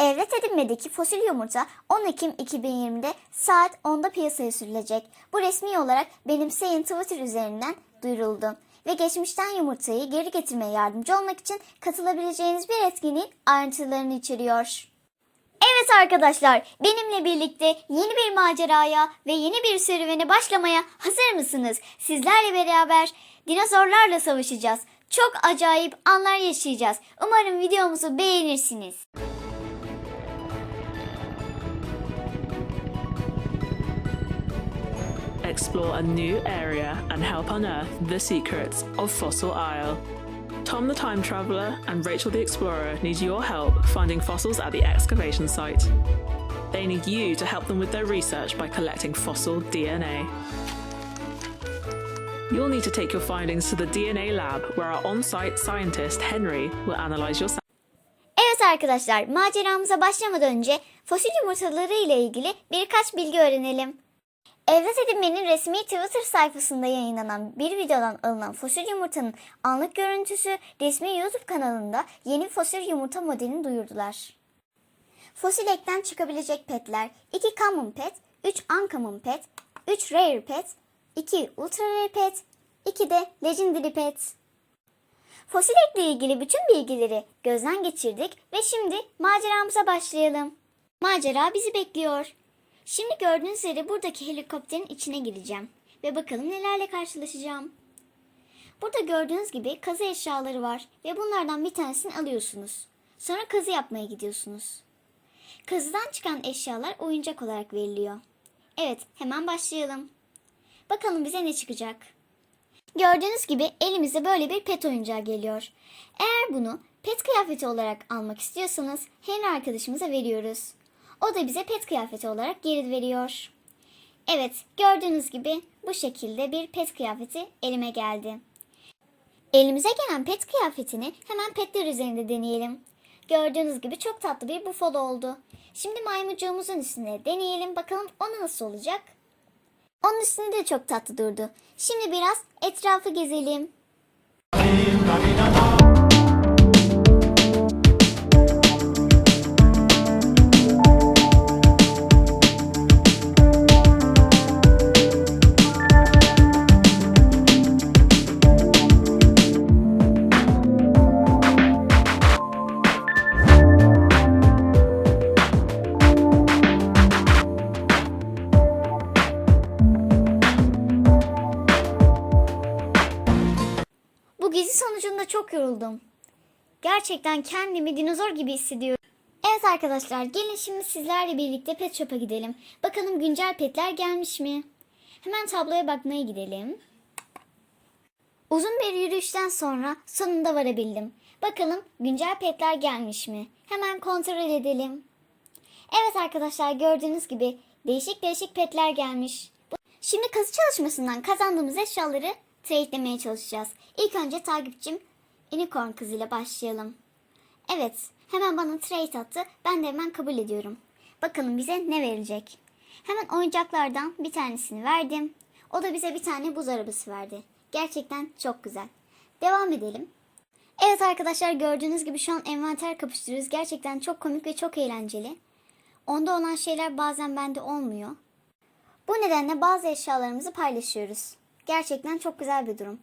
Evret edinmedeki fosil yumurta 10 Ekim 2020'de saat 10'da piyasaya sürülecek. Bu resmi olarak benimseyin Twitter üzerinden duyuruldu. Ve geçmişten yumurtayı geri getirmeye yardımcı olmak için katılabileceğiniz bir etkinliğin ayrıntılarını içeriyor. Evet arkadaşlar, benimle birlikte yeni bir maceraya ve yeni bir serüvene başlamaya hazır mısınız? Sizlerle beraber dinozorlarla savaşacağız. Çok acayip anlar yaşayacağız. Umarım videomuzu beğenirsiniz. Explore a new area and help unearth the secrets of Fossil Isle. Tom the Time Traveller and Rachel the Explorer need your help finding fossils at the excavation site. They need you to help them with their research by collecting fossil DNA. You'll need to take your findings to the DNA lab where our on site scientist Henry will analyse your Evet arkadaşlar, maceramıza başlamadan önce fosil yumurtaları ile ilgili birkaç bilgi öğrenelim. Evlat Edinme'nin resmi Twitter sayfasında yayınlanan bir videodan alınan fosil yumurtanın anlık görüntüsü resmi YouTube kanalında yeni fosil yumurta modelini duyurdular. Fosil ekten çıkabilecek petler 2 common pet, 3 uncommon pet, 3 rare pet, 2 ultra rare pet, 2 de legendary pet. Fosil ekle ilgili bütün bilgileri gözden geçirdik ve şimdi maceramıza başlayalım. Macera bizi bekliyor. Şimdi gördüğünüz üzere buradaki helikopterin içine gireceğim ve bakalım nelerle karşılaşacağım. Burada gördüğünüz gibi kazı eşyaları var ve bunlardan bir tanesini alıyorsunuz. Sonra kazı yapmaya gidiyorsunuz. Kazıdan çıkan eşyalar oyuncak olarak veriliyor. Evet, hemen başlayalım. Bakalım bize ne çıkacak. Gördüğünüz gibi elimize böyle bir pet oyuncağı geliyor. Eğer bunu pet kıyafeti olarak almak istiyorsanız Henry arkadaşımıza veriyoruz. O da bize pet kıyafeti olarak geri veriyor. Evet, gördüğünüz gibi bu şekilde bir pet kıyafeti elime geldi. Elimize gelen pet kıyafetini hemen petler üzerinde deneyelim. Gördüğünüz gibi çok tatlı bir bufalo oldu. Şimdi maymucuğumuzun üstünde deneyelim bakalım o nasıl olacak. Onun üstünde de çok tatlı durdu. Şimdi biraz etrafı gezelim. Çok yoruldum. Gerçekten kendimi dinozor gibi hissediyorum. Evet arkadaşlar gelin şimdi sizlerle birlikte pet shop'a gidelim. Bakalım güncel petler gelmiş mi? Hemen tabloya bakmaya gidelim. Uzun bir yürüyüşten sonra sonunda varabildim. Bakalım güncel petler gelmiş mi? Hemen kontrol edelim. Evet arkadaşlar gördüğünüz gibi değişik değişik petler gelmiş. Şimdi kazı çalışmasından kazandığımız eşyaları trade'lemeye çalışacağız. İlk önce takipçim Unicorn kızıyla başlayalım. Evet hemen bana trade attı. Ben de hemen kabul ediyorum. Bakalım bize ne verecek. Hemen oyuncaklardan bir tanesini verdim. O da bize bir tane buz arabası verdi. Gerçekten çok güzel. Devam edelim. Evet arkadaşlar gördüğünüz gibi şu an envanter kapıştırıyoruz. Gerçekten çok komik ve çok eğlenceli. Onda olan şeyler bazen bende olmuyor. Bu nedenle bazı eşyalarımızı paylaşıyoruz. Gerçekten çok güzel bir durum.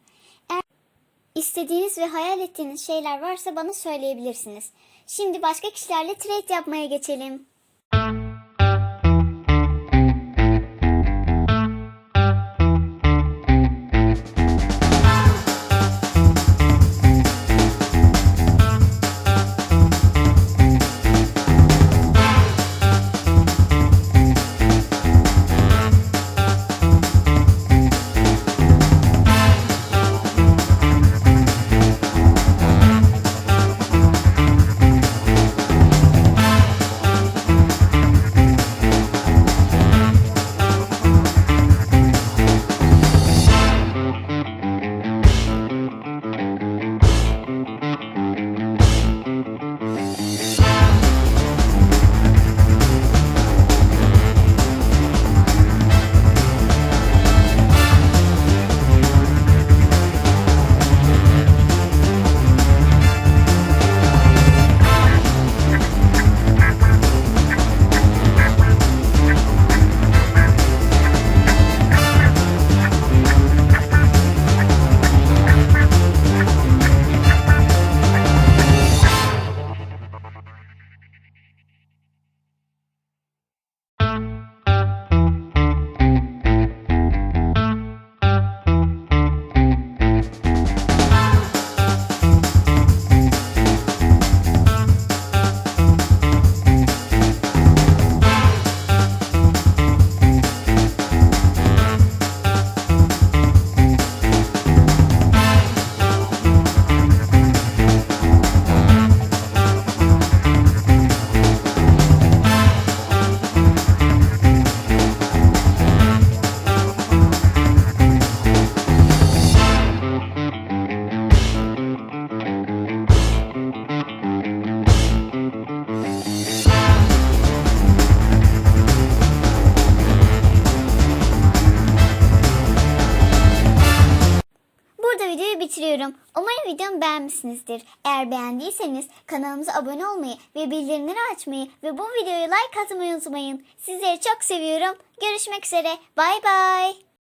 İstediğiniz ve hayal ettiğiniz şeyler varsa bana söyleyebilirsiniz. Şimdi başka kişilerle trade yapmaya geçelim. Bitiriyorum. Umarım videomu beğenmişsinizdir. Eğer beğendiyseniz kanalımıza abone olmayı ve bildirimleri açmayı ve bu videoya like atmayı unutmayın. Sizleri çok seviyorum. Görüşmek üzere. Bay bay.